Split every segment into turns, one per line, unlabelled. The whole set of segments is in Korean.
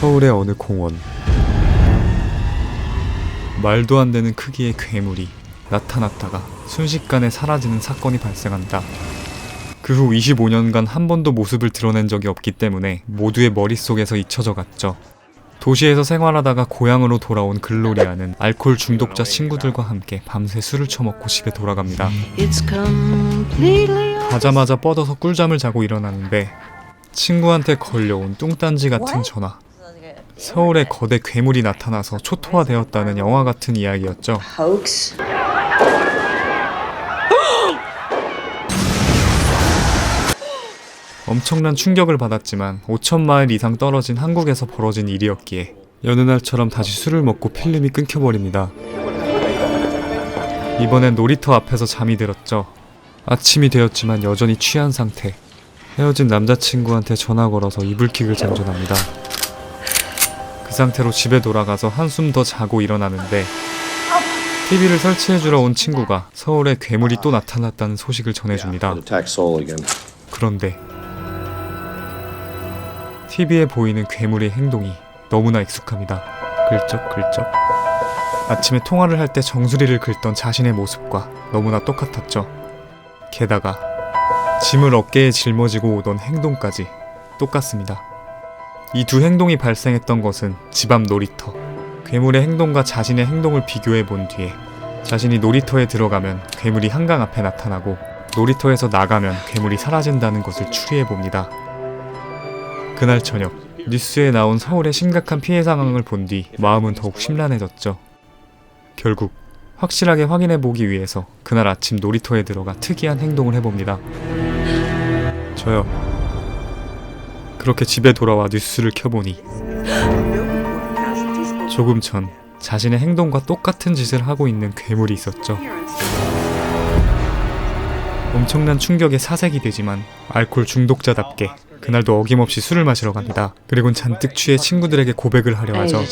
서울의 어느 공원 말도 안 되는 크기의 괴물이 나타났다가 순식간에 사라지는 사건이 발생한다. 그 후 25년간 한 번도 모습을 드러낸 적이 없기 때문에 모두의 머릿속에서 잊혀져 갔죠. 도시에서 생활하다가 고향으로 돌아온 글로리아는 알코올 중독자 친구들과 함께 밤새 술을 처먹고 집에 돌아갑니다. 가자마자 뻗어서 꿀잠을 자고 일어나는데 친구한테 걸려온 뚱딴지 같은 전화. 서울에 거대 괴물이 나타나서 초토화되었다는 영화 같은 이야기였죠. 엄청난 충격을 받았지만 5천 마일 이상 떨어진 한국에서 벌어진 일이었기에 여느 날처럼 다시 술을 먹고 필름이 끊겨버립니다. 이번엔 놀이터 앞에서 잠이 들었죠. 아침이 되었지만 여전히 취한 상태. 헤어진 남자친구한테 전화 걸어서 이불킥을 장전합니다. 그 상태로 집에 돌아가서 한숨 더 자고 일어나는데 TV를 설치해주러 온 친구가 서울에 괴물이 또 나타났다는 소식을 전해줍니다. 그런데 TV에 보이는 괴물의 행동이 너무나 익숙합니다. 글쩍글쩍. 아침에 통화를 할 때 정수리를 긁던 자신의 모습과 너무나 똑같았죠. 게다가 짐을 어깨에 짊어지고 오던 행동까지 똑같습니다. 이 두 행동이 발생했던 것은 집 앞 놀이터. 괴물의 행동과 자신의 행동을 비교해 본 뒤에 자신이 놀이터에 들어가면 괴물이 한강 앞에 나타나고 놀이터에서 나가면 괴물이 사라진다는 것을 추리해 봅니다. 그날 저녁 뉴스에 나온 서울의 심각한 피해 상황을 본 뒤 마음은 더욱 심란해졌죠. 결국 확실하게 확인해 보기 위해서 그날 아침 놀이터에 들어가 특이한 행동을 해봅니다. 저요. 그렇게 집에 돌아와 뉴스를 켜보니 조금 전 자신의 행동과 똑같은 짓을 하고 있는 괴물이 있었죠. 엄청난 충격에 사색이 되지만 알코올 중독자답게 그날도 어김없이 술을 마시러 갑니다. 그리곤 잔뜩 취해 친구들에게 고백을 하려 하죠.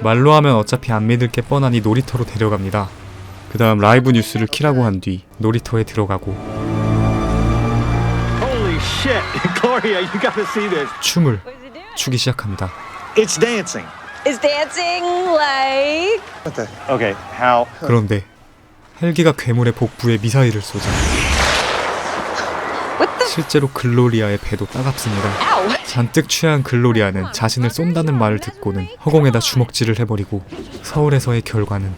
말로 하면 어차피 안 믿을 게 뻔하니 놀이터로 데려갑니다. 그 다음 라이브 뉴스를 키라고 한 뒤 놀이터에 들어가고
Holy shit, Gloria, you gotta see this.
춤을 추기 시작합니다.
It's dancing.
is dancing like
Okay, how?
그런데 헬기가 괴물의 복부에 미사일을 쏘자 실제로 글로리아의 배도 따갑습니다. 잔뜩 취한 글로리아는 자신을 쏜다는 말을 듣고는 허공에다 주먹질을 해버리고 서울에서의 결과는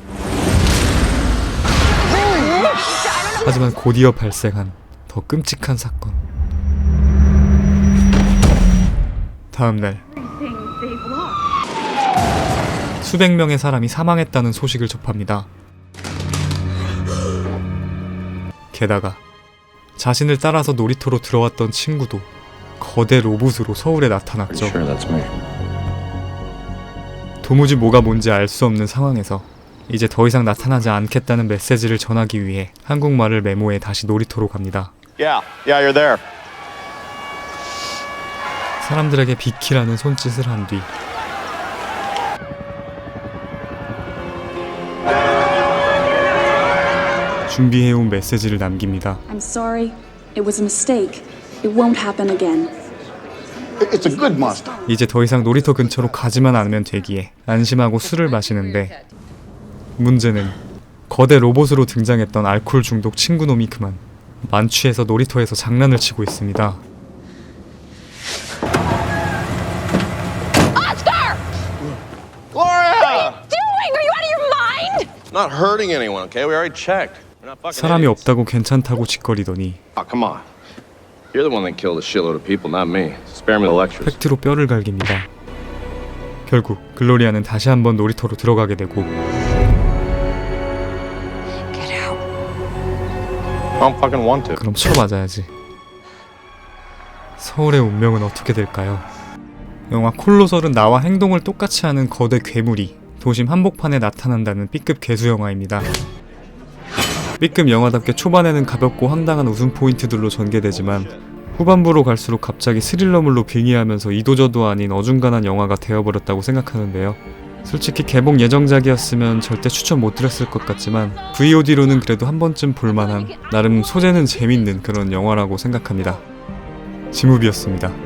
하지만 곧이어 발생한 더 끔찍한 사건 다음날 수백 명의 사람이 사망했다는 소식을 접합니다. 게다가 자신을 따라서 놀이터로 들어왔던 친구도 거대 로봇으로 서울에 나타났죠.
Sure, that's me.
도무지 뭐가 뭔지 알 수 없는 상황에서 이제 더 이상 나타나지 않겠다는 메시지를 전하기 위해 한국말을 메모해 다시 놀이터로 갑니다.
Yeah, yeah, you're there.
사람들에게 비키라는 손짓을 한 뒤 준비해온 메시지를 남깁니다.
I'm sorry. It was a mistake. It won't happen again.
It's a good monster.
이제 더 이상 놀이터 근처로 가지만 않으면 되기에 안심하고 술을 마시는데 문제는 거대 로봇으로 등장했던 알코올 중독 친구놈이 그만 만취해서 놀이터에서 장난을 치고 있습니다.
Gloria!
doing? Are you out of your mind?
Not hurting anyone, okay? We already checked.
사람이. 없다고 괜찮다고 짓거리더니
Oh.
팩트로 뼈를 갈깁니다. 결국 글로리아는 다시 한번 놀이터로 들어가게 되고. 그럼 쳐맞아야지. 서울의 운명은 어떻게 될까요? 영화 콜로설은 나와 행동을 똑같이 하는 거대 괴물이 도심 한복판에 나타난다는 B급 개수 영화입니다. B급 영화답게 초반에는 가볍고 황당한 웃음 포인트들로 전개되지만 후반부로 갈수록 갑자기 스릴러물로 빙의하면서 이도저도 아닌 어중간한 영화가 되어버렸다고 생각하는데요. 솔직히 개봉 예정작이었으면 절대 추천 못 드렸을 것 같지만 VOD로는 그래도 한 번쯤 볼만한 나름 소재는 재밌는 그런 영화라고 생각합니다. 지무비였습니다.